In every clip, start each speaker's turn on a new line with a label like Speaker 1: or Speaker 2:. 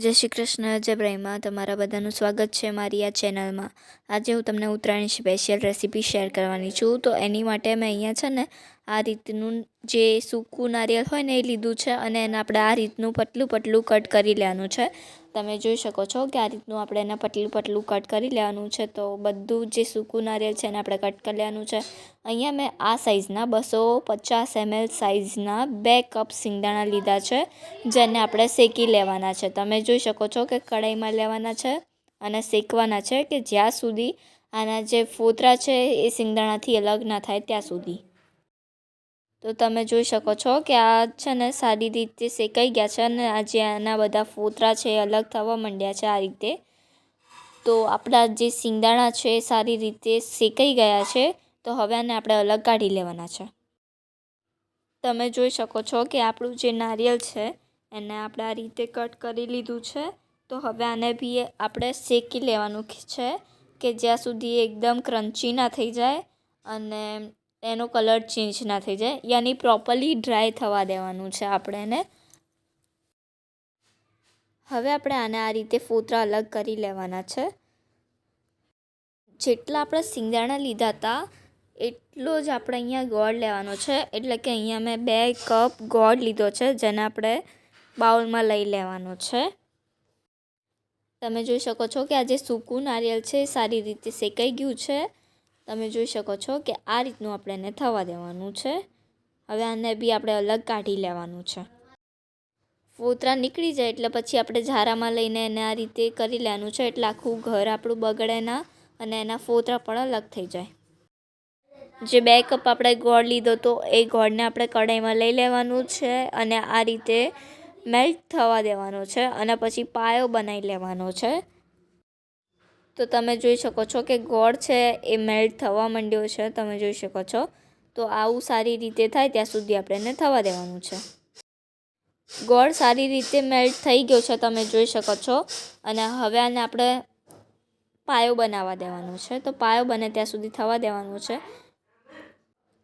Speaker 1: જય શ્રી કૃષ્ણ, જય બ્રહ્મા. તમારા બધાનું સ્વાગત છે મારી આ ચેનલમાં. આજે હું તમને ઉત્તરાયણ સ્પેશિયલ રેસીપી શેર કરવાની છું. તો એની માટે મેં અહીંયા છે ને, આ રીતનું જે સૂકું નારિયેળ હોય ને એ લીધું છે અને એને આપણે આ રીતનું પતલું પતલું કટ કરી લેવાનું છે. તમે જોઈ શકો છો કે આ રીતનું આપણે એને પતલું પતલું કટ કરી લેવાનું છે. તો બધું જે સૂકું નારિયેળ છે એને આપણે કટ કરી લેવાનું છે. અહીંયા મેં આ સાઇઝના બસો પચાસ એમએલ સાઇઝના બે કપ સિંગદાણા લીધા છે, જેને આપણે શેકી લેવાના છે. તમે જોઈ શકો છો કે કઢાઈમાં લેવાના છે અને શેકવાના છે કે જ્યાં સુધી આના જે ફોતરા છે એ સિંગદાણાથી અલગ ના થાય ત્યાં સુધી. તો તમે જોઈ શકો છો કે આ છે ને સારી રીતે શેકાઈ ગયા છે અને આ જે આના બધા ફોતરા છે અલગ થવા માંડ્યા છે આ રીતે. તો આપણા જે સિંગદાણા છે એ સારી રીતે શેકાઈ ગયા છે. તો હવે આને આપણે અલગ કાઢી લેવાના છે. તમે જોઈ શકો છો કે આપણું જે નારિયેળ છે એને આપણે આ રીતે કટ કરી લીધું છે. તો હવે આને બી આપણે શેકી લેવાનું છે કે જ્યાં સુધી એકદમ ક્રન્ચી ના થઈ જાય. અને એનો કલર ચેન્જ ના થઈ જાય. યાની પ્રોપરલી ડ્રાય થવા દેવાનું છે આપણે એને હવે આપણે આને આ રીતે ફોતરા અલગ કરી લેવાના છે. જેટલા આપણે સિંગદાણા લીધા હતા એટલો જ આપણે અહીંયા ગોળ લેવાનો છે. એટલે કે અહીંયા મેં બે કપ ગોળ લીધો છે, જેને આપણે બાઉલમાં લઈ લેવાનો છે. તમે જોઈ શકો છો કે આ જે સૂકું નારિયેલ છે સારી રીતે શેકાઈ ગયું છે. તમે જોઈ શકો છો કે આ રીતનું આપણે એને થવા દેવાનું છે. હવે આને બી આપણે અલગ કાઢી લેવાનું છે. ફોતરા નીકળી જાય એટલે પછી આપણે ઝારામાં લઈને એને આ રીતે કરી લેવાનું છે એટલે આખું ઘર આપણું બગડે ના અને એના ફોતરા પણ અલગ થઈ જાય. જે બે કપ આપણે ગોળ લીધો તો એ ગોળને આપણે કઢાઈમાં લઈ લેવાનું છે અને આ રીતે મેલ્ટ થવા દેવાનો છે અને પછી પાયો બનાવી લેવાનો છે. તો તમે જોઈ શકો છો કે ગોળ છે એ મેલ્ટ થવા માંડ્યો છે, તમે જોઈ શકો છો. તો આવું સારી રીતે થાય ત્યાં સુધી આપણે એને થવા દેવાનું છે. ગોળ સારી રીતે મેલ્ટ થઈ ગયો છે, તમે જોઈ શકો છો. અને હવે આને આપણે પાયો બનાવવા દેવાનો છે. તો પાયો બને ત્યાં સુધી થવા દેવાનું છે.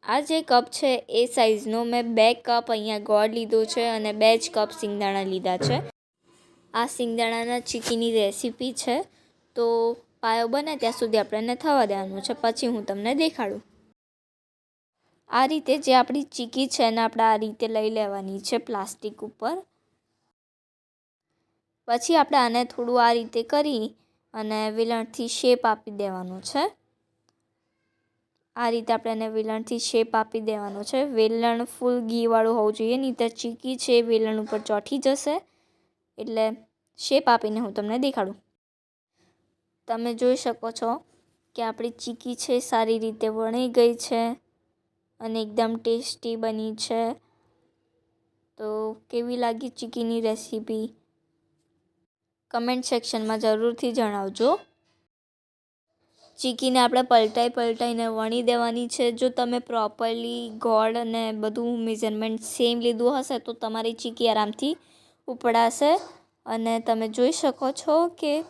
Speaker 1: આ જે કપ છે એ સાઇઝનો મેં બે કપ અહીંયા ગોળ લીધો છે અને બે જ કપ સિંગદાણા લીધા છે. આ સિંગદાણાના ચીકીની રેસીપી છે. તો પાયો બને ત્યાં સુધી આપણે એને થવા દેવાનું છે. પછી હું તમને દેખાડું. આ રીતે જે આપણી ચીકી છે એને આપણે આ રીતે લઈ લેવાની છે પ્લાસ્ટિક ઉપર. પછી આપણે આને થોડું આ રીતે કરી અને વેલણથી શેપ આપી દેવાનો છે. આ રીતે આપણે એને વેલણથી શેપ આપી દેવાનો છે. વેલણ ફૂલ ઘીવાળું હોવું જોઈએ, નહીં ચીકી છે વેલણ ઉપર ચોંટી જશે. એટલે શેપ આપીને હું તમને દેખાડું. તમે જોઈ શકો છો કે આપણી ચીકી છે, સારી રીતે વણી ગઈ છે અને એકદમ ટેસ્ટી બની છે. તો કેવી લાગી ચીકીની રેસીપી? કમેન્ટ સેક્શનમાં જરૂરથી જણાવજો. ચીકીને આપણે પલટાઈ પલટાઈને વણી દેવાની છે. જો તમે પ્રોપરલી ગોળ અને બધું મેઝરમેન્ટ સેમ લીધું હશે, તો તમારી ચીકી આરામથી ઉપડાશે. અને તમે જોઈ શકો છો કે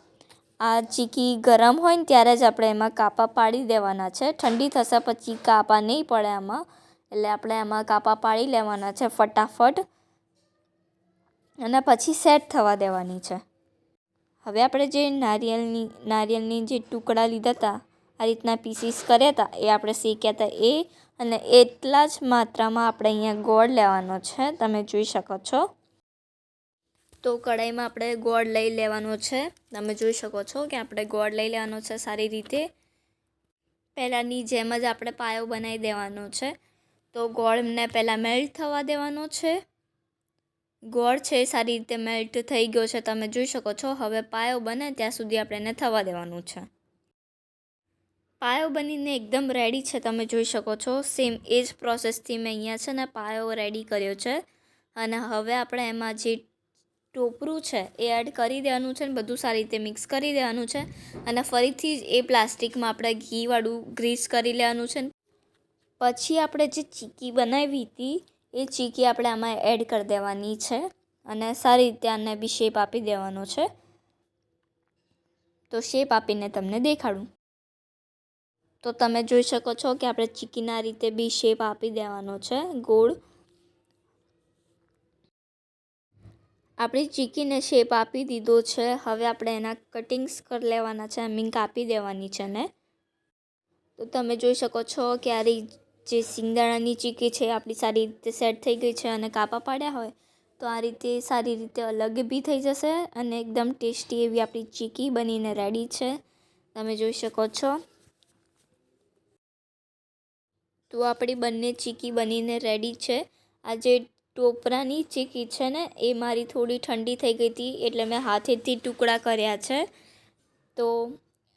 Speaker 1: આ ચીકી ગરમ હોય ને ત્યારે જ આપણે એમાં કાપા પાડી દેવાના છે. ઠંડી થશે પછી કાપા નહીં પડે એમાં એટલે આપણે એમાં કાપા પાડી લેવાના છે ફટાફટ. અને પછી સેટ થવા દેવાની છે. હવે આપણે જે નારિયેળની નારિયેળની જે ટુકડા લીધા હતા, આ રીતના પીસીસ કર્યા હતા, એ આપણે શીખ્યા હતા એ. અને એટલા જ માત્રામાં આપણે અહીંયા ગોળ લેવાનો છે. તમે જોઈ શકો છો. તો કઢાઈમાં આપણે ગોળ લઈ લેવાનો છે. તમે જોઈ શકો છો કે આપણે ગોળ લઈ લેવાનો છે સારી રીતે. પહેલાંની જેમ જ આપણે પાયો બનાવી દેવાનો છે. તો ગોળને પહેલાં મેલ્ટ થવા દેવાનો છે. ગોળ છે સારી રીતે મેલ્ટ થઈ ગયો છે. તમે જોઈ શકો છો હવે પાયો બને ત્યાં સુધી આપણે એને થવા દેવાનું છે. પાયો બનીને એકદમ રેડી છે. તમે જોઈ શકો છો સેમ એ જ પ્રોસેસથી મેં અહીંયા છે ને પાયો રેડી કર્યો છે. અને હવે આપણે એમાં જે ટોપરું છે એ એડ કરી દેવાનું છે ને બધું સારી રીતે મિક્સ કરી દેવાનું છે. અને ફરીથી જ એ પ્લાસ્ટિકમાં આપણે ઘીવાળું ગ્રીસ કરી લેવાનું છે પછી આપણે જે ચીકી બનાવી હતી, એ ચીકી આપણે આમાં એડ કરી દેવાની છે અને સારી રીતે આને બી શેપ આપી દેવાનો છે. તો શેપ આપીને તમને દેખાડું. તો તમે જોઈ શકો છો કે આપણે ચીકીના રીતે બી શેપ આપી દેવાનો છે ગોળ. આપણી ચીકીને શેપ આપી દીધો છે. હવે આપણે એના કટિંગ્સ કરી લેવાના છે. મીન કાપી દેવાની છે ને તો તમે જોઈ શકો છો કે આ જે સિંગદાણાની ચીકી છે આપણી સારી રીતે સેટ થઈ ગઈ છે અને કાપા પાડ્યા હોય તો આ રીતે સારી રીતે અલગ બી થઈ જશે અને એકદમ ટેસ્ટી એવી આપણી ચીકી બનીને રેડી છે. તમે જોઈ શકો છો. તો આપણી બંને ચીકી બનીને રેડી છે. આ જે ટોપરાની ચીકી છે ને, એ મારી થોડી ઠંડી થઈ ગઈ હતી, એટલે મેં હાથેથી ટુકડા કર્યા છે. તો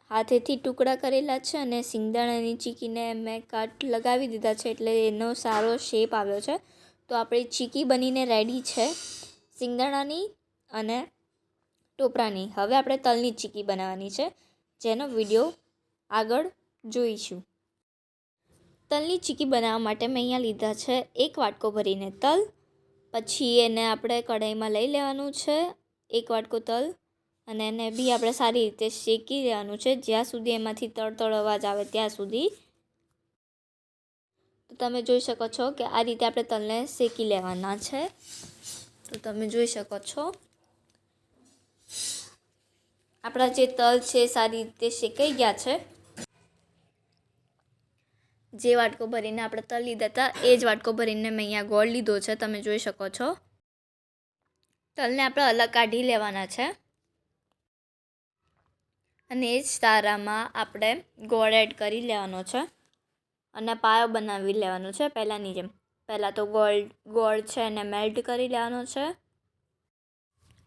Speaker 1: હાથેથી ટુકડા કરેલા છે અને સિંગદાણાની ચીકીને મેં કાટ લગાવી દીધા છે, એટલે એનો સારો શેપ આવ્યો છે. તો આપણી ચીકી બનીને રેડી છે સિંગદાણાની અને ટોપરાની. હવે આપણે તલની ચીકી બનાવવાની છે, જેનો વીડિયો આગળ જોઈશું. તલની ચીકી બનાવવા માટે મેં અહીંયા લીધા છે એક વાટકો ભરીને તલ પછી એને આપણે કઢાઈમાં લઈ લેવાનું છે, એક વાટકો તલ, અને એને બી આપણે સારી રીતે શેકી લેવાનું છે, જ્યાં સુધી એમાંથી તળતળ અવાજ આવે ત્યાં સુધી. તો તમે જોઈ શકો છો કે આ રીતે આપણે તલને શેકી લેવાના છે. તો તમે જોઈ શકો છો. આપણા જે તલ છે સારી રીતે શેકાઈ ગયા છે. જે વાટકો ભરીને આપણે તલ લીધા હતા, એ જ વાટકો ભરીને મેં અહીંયા ગોળ લીધો છે, તમે જોઈ શકો છો. તલને આપણે અલગ કાઢી લેવાના છે. અને એ જ તારામાં આપણે ગોળ એડ કરી લેવાનો છે. અને પાયો બનાવી લેવાનો છે પહેલાંની જેમ. પહેલાં તો ગોળ ગોળ છે એને મેલ્ટ કરી લેવાનો છે.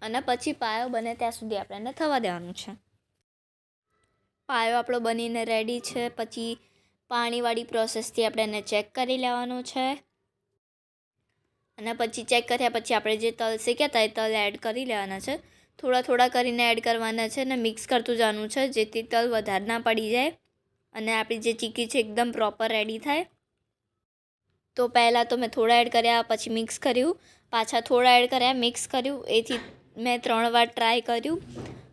Speaker 1: અને પછી પાયો બને ત્યાં સુધી આપણે એને થવા દેવાનું છે. પાયો આપણો બનીને રેડી છે, પછી પાણીવાળી પ્રોસેસથી આપણે એને ચેક કરી લેવાનું છે. અને પછી ચેક કર્યા પછી આપણે જે તલ શેક્યા હતા એ તલ એડ કરી લેવાના છે. થોડા થોડા કરીને એડ કરવાના છે અને મિક્સ કરતું જવાનું છે જેથી તલ વધારે ના પડી જાય અને આપણી જે ચીકી છે એકદમ પ્રોપર રેડી થાય. તો પહેલાં તો મેં થોડા એડ કર્યા, પછી મિક્સ કર્યું. પાછા થોડા એડ કર્યા, મિક્સ કર્યું. એથી મેં ત્રણ વાર ટ્રાય કર્યું.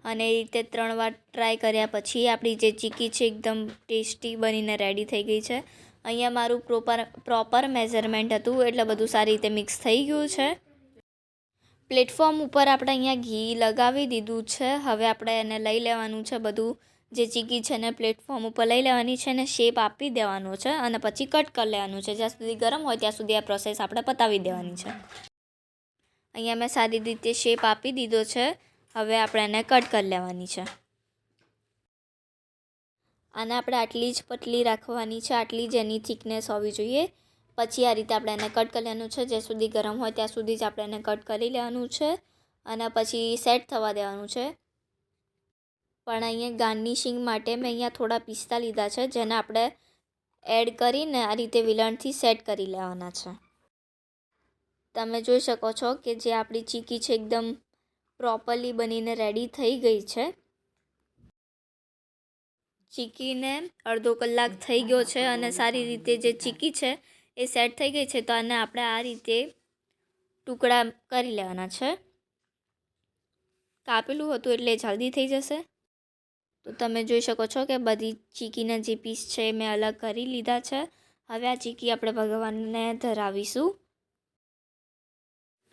Speaker 1: અને એ રીતે ત્રણ વાર ટ્રાય કર્યા પછી આપણી જે ચીકી છે એકદમ ટેસ્ટી બનીને રેડી થઈ ગઈ છે. અહીંયા મારું પ્રોપર પ્રોપર મેઝરમેન્ટ હતું, એટલે બધું સારી રીતે મિક્સ થઈ ગયું છે. પ્લેટફોર્મ ઉપર આપણે અહીંયા ઘી લગાવી દીધું છે. હવે આપણે એને લઈ લેવાનું છે બધું. જે ચીકી છે ને પ્લેટફોર્મ ઉપર લઈ લેવાની છે ને શેપ આપી દેવાનો છે અને પછી કટ કરી લેવાનું છે. જ્યાં સુધી ગરમ હોય ત્યાં સુધી આ પ્રોસેસ આપણે પતાવી દેવાની છે. અહીંયા મેં સારી રીતે શેપ આપી દીધો છે. હવે આપણે એને કટ કરી લેવાની છે. આને આપણે આટલી જ પતલી રાખવાની છે, આટલી જ એની થિકનેસ હોવી જોઈએ. પછી આ રીતે આપણે એને કટ કરી લેવાનું છે જ્યાં સુધી ગરમ હોય ત્યાં સુધી જ આપણે એને કટ કરી લેવાનું છે અને પછી સેટ થવા દેવાનું છે. પણ અહીંયા ગાર્નિશિંગ માટે મેં અહીંયા થોડા પિસ્તા લીધા છે, જેને આપણે એડ કરીને આ રીતે વિલણથી સેટ કરી લેવાના છે. તમે જોઈ શકો છો કે જે આપણી ચીકી છે, એકદમ પ્રોપરલી બનીને રેડી થઈ ગઈ છે. ચીકીને અડધો કલાક થઈ ગયો છે અને સારી રીતે જે ચીકી છે એ સેટ થઈ ગઈ છે તો આને આપણે આ રીતે ટુકડા કરી લેવાના છે. કાપેલું હતું એટલે જલ્દી થઈ જશે. તો તમે જોઈ શકો છો કે બધી ચીકીના જે પીસ છે મેં અલગ કરી લીધા છે. હવે આ ચીકી આપણે ભગવાનને ધરાવીશું.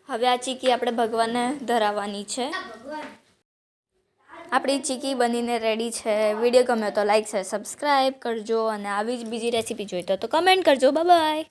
Speaker 1: હવે આ ચીકી આપણે ભગવાનને ધરાવવાની છે. આપણી ચીકી બનીને રેડી છે. વીડિયો ગમ્યો તો લાઈક છે સબસ્ક્રાઈબ કરજો અને આવી જ બીજી રેસીપી જોઈતો તો કમેન્ટ કરજો. બાય